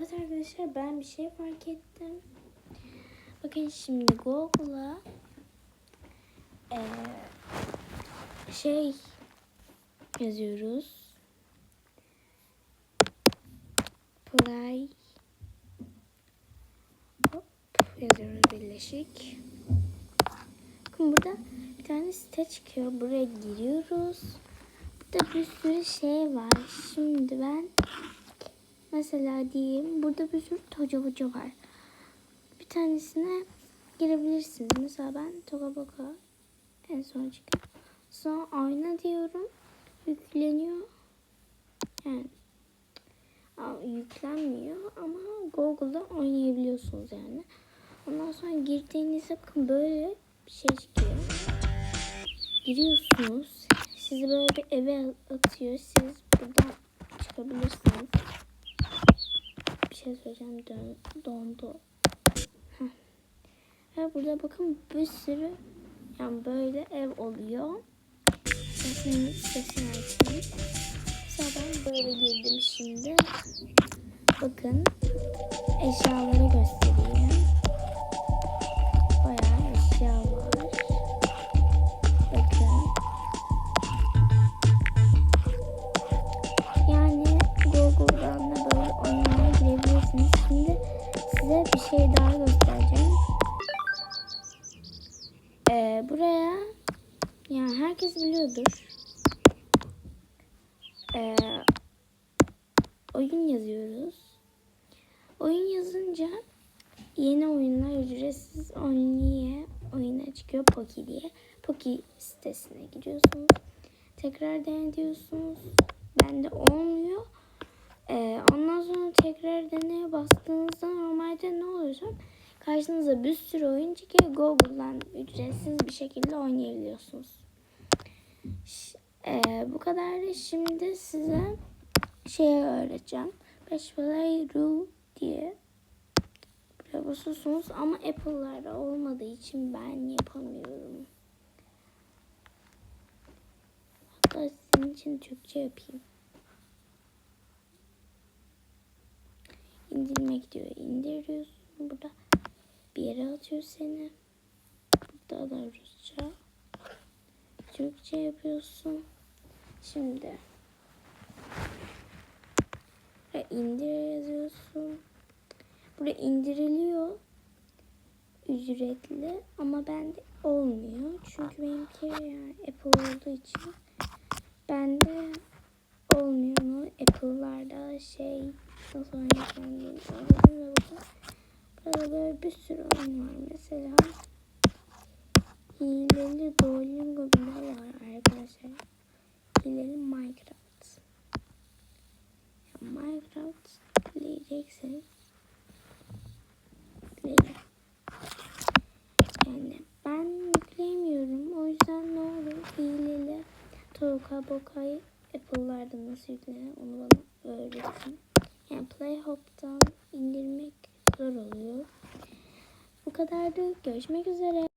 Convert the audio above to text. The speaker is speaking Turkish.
Evet arkadaşlar ben bir şey fark ettim. Bakın şimdi Google'a eee, şey yazıyoruz. Play Hop yazıyoruz birleşik. Bakın burada bir tane site çıkıyor. Buraya giriyoruz. Burada bir sürü şey var. Şimdi ben mesela diyeyim burada bir sürü toca boca var. Bir tanesine girebilirsiniz. Mesela ben Toga Boga en son çıkan. Sonra ayna diyorum. Yükleniyor. Yani yüklenmiyor ama Google'da oynayabiliyorsunuz yani. Ondan sonra girdiğinizde bakın böyle bir şey çıkıyor. Giriyorsunuz. Sizi böyle bir eve atıyor. Siz buradan çıkabilirsiniz. Şey söyleyeceğim. Dön, dondu. Heh. Ve burada bakın bir sürü yani böyle ev oluyor. Sesini, sesini açayım. Mesela böyle girdim şimdi. Bakın eşyaları göstereyim. Şey daha göstereceğim. Ee, buraya yani herkes biliyordur. Ee, oyun yazıyoruz. Oyun yazınca yeni oyunlar ücretsiz oynaya oyuna çıkıyor Poki diye. Poki sitesine giriyorsunuz. Tekrar dene diyorsunuz. Bende olmuyor. Ee, ondan sonra tekrar deneye bastığınızda normalde ne oluyor? Karşınıza bir sürü oyun çıkıyor. Google'dan ücretsiz bir şekilde oynayabiliyorsunuz. Ee, bu kadar da şimdi size şey öğreteceğim. Beş Play Rule diye basıyorsunuz ama Apple'larda olmadığı için ben yapamıyorum. Hatta sizin için Türkçe yapayım. İndirmek diyor. İndiriyorsun. Burada bir yere atıyor seni. Burada da Rusça. Türkçe yapıyorsun. Şimdi buraya indir yazıyorsun. Buraya indiriliyor. Ücretli ama bende olmuyor. Çünkü benimki yani Apple olduğu için bende olmuyor mu? Apple'larda şey nasıl oynayacağım bilmiyorum. Ve bakın Burada böyle bir sürü oyun var. Mesela hileli Duolingo bile var arkadaşlar. Hileli Minecraft. Minecraft dileyecekseniz dileyin. Yani ben yükleyemiyorum. O yüzden ne olur hileli Toka Boka'yı Apple'larda nasıl yüklenir onu bana öğretin. Yani Playhop'tan indirmek zor oluyor. Bu kadardı. Görüşmek üzere.